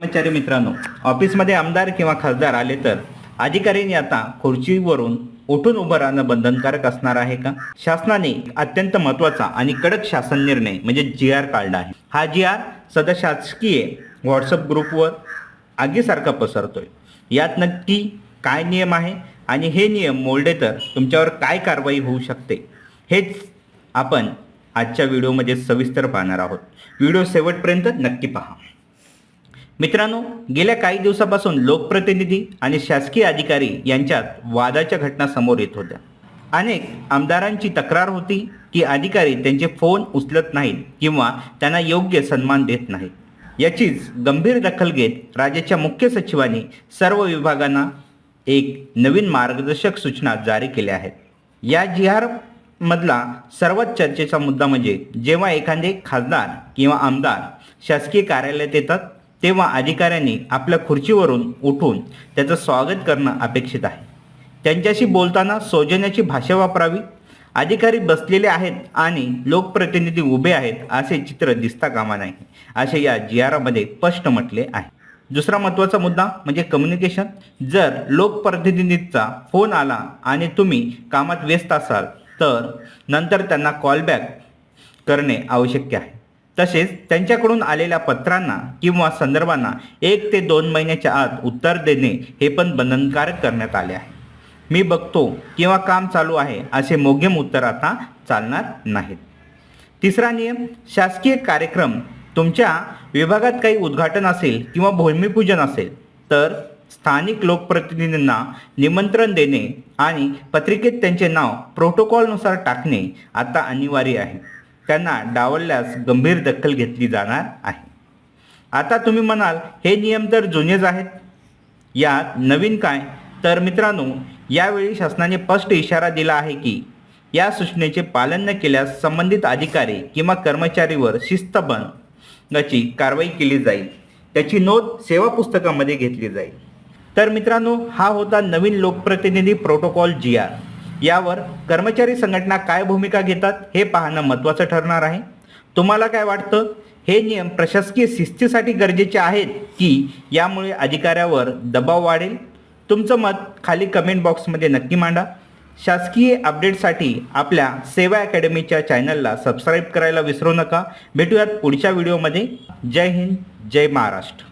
कर्मचारी मित्रांनो ऑफिसमध्ये आमदार किंवा खासदार आले तर अधिकाऱ्यांनी आता खुर्चीवरून उठून उभं राहणं बंधनकारक असणार आहे का? शासनाने अत्यंत महत्त्वाचा आणि कडक शासन निर्णय म्हणजे जी आर काढला आहे. हा जी आर सध्या शासकीय व्हॉट्सअप ग्रुपवर आगीसारखा पसरतोय. यात नक्की काय नियम आहे आणि हे नियम मोडले तर तुमच्यावर काय कारवाई होऊ शकते? हेच आपण आजच्या व्हिडिओमध्ये सविस्तर पाहणार आहोत. व्हिडिओ शेवटपर्यंत नक्की पहा. मित्रांनो गेल्या काही दिवसापासून लोकप्रतिनिधी आणि शासकीय अधिकारी यांच्यात वादाच्या घटना समोर येत होत्या. अनेक आमदारांची तक्रार होती की अधिकारी त्यांचे फोन उचलत नाहीत किंवा त्यांना योग्य सन्मान देत नाहीत. याचीच गंभीर दखल घेत राज्याच्या मुख्य सचिवांनी सर्व विभागांना एक नवीन मार्गदर्शक सूचना जारी केल्या आहेत. या जी आर मधला सर्वात चर्चेचा मुद्दा म्हणजे जेव्हा एखादे खासदार किंवा आमदार शासकीय कार्यालयात येतात तेव्हा अधिकाऱ्यांनी आपल्या खुर्चीवरून उठून त्याचं स्वागत करणं अपेक्षित आहे. त्यांच्याशी बोलताना सौजन्याची भाषा वापरावी अधिकारी बसलेले आहेत आणि लोकप्रतिनिधी उभे आहेत असे चित्र दिसता कामा नाही असे या जी आरमध्ये स्पष्ट म्हटले आहे. दुसरा महत्त्वाचा मुद्दा म्हणजे कम्युनिकेशन जर लोकप्रतिनिधीचा फोन आला आणि तुम्ही कामात व्यस्त असाल तर नंतर त्यांना कॉलबॅक करणे आवश्यक आहे. तसेच त्यांच्याकडून आलेल्या पत्रांना किंवा संदर्भांना एक ते दोन महिन्याच्या आत उत्तर देणे हे पण बंधनकारक करण्यात आले आहे. मी बघतो किंवा काम चालू आहे असे मोघम उत्तर आता चालणार नाहीत. तिसरा नियम शासकीय कार्यक्रम तुमच्या विभागात काही उद्घाटन असेल किंवा भूमिपूजन असेल तर स्थानिक लोकप्रतिनिधींना निमंत्रण देणे आणि पत्रिकेत त्यांचे नाव प्रोटोकॉलनुसार टाकणे आता अनिवार्य आहे. त्यांना डावलल्यास गंभीर दखल घेतली जाणार आहे. आता तुम्ही म्हणाल हे नियम तर जुनेच आहेत. यात नवीन काय? तर मित्रांनो यावेळी शासनाने स्पष्ट इशारा दिला आहे की या सूचनेचे पालन न केल्यास संबंधित अधिकारी किंवा कर्मचारीवर शिस्तबंधाची कारवाई केली जाईल. त्याची नोंद सेवा पुस्तकामध्ये घेतली जाईल. तर मित्रांनो हा होता नवीन लोकप्रतिनिधी प्रोटोकॉल जी आर. यावर कर्मचारी संघटना काय भूमिका घेतात हे पाहणं महत्त्वाचं ठरणार आहे. तुम्हाला काय वाटतं? हे नियम प्रशासकीय शिस्तीसाठी गरजेचे आहेत की यामुळे अधिकाऱ्यावर दबाव वाढेल? तुमचं मत खाली कमेंट बॉक्समध्ये नक्की मांडा. शासकीय अपडेटसाठी आपल्या सेवा अकॅडमीच्या चॅनलला सबस्क्राईब करायला विसरू नका. भेटूयात पुढच्या व्हिडिओमध्ये. जय हिंद जय महाराष्ट्र.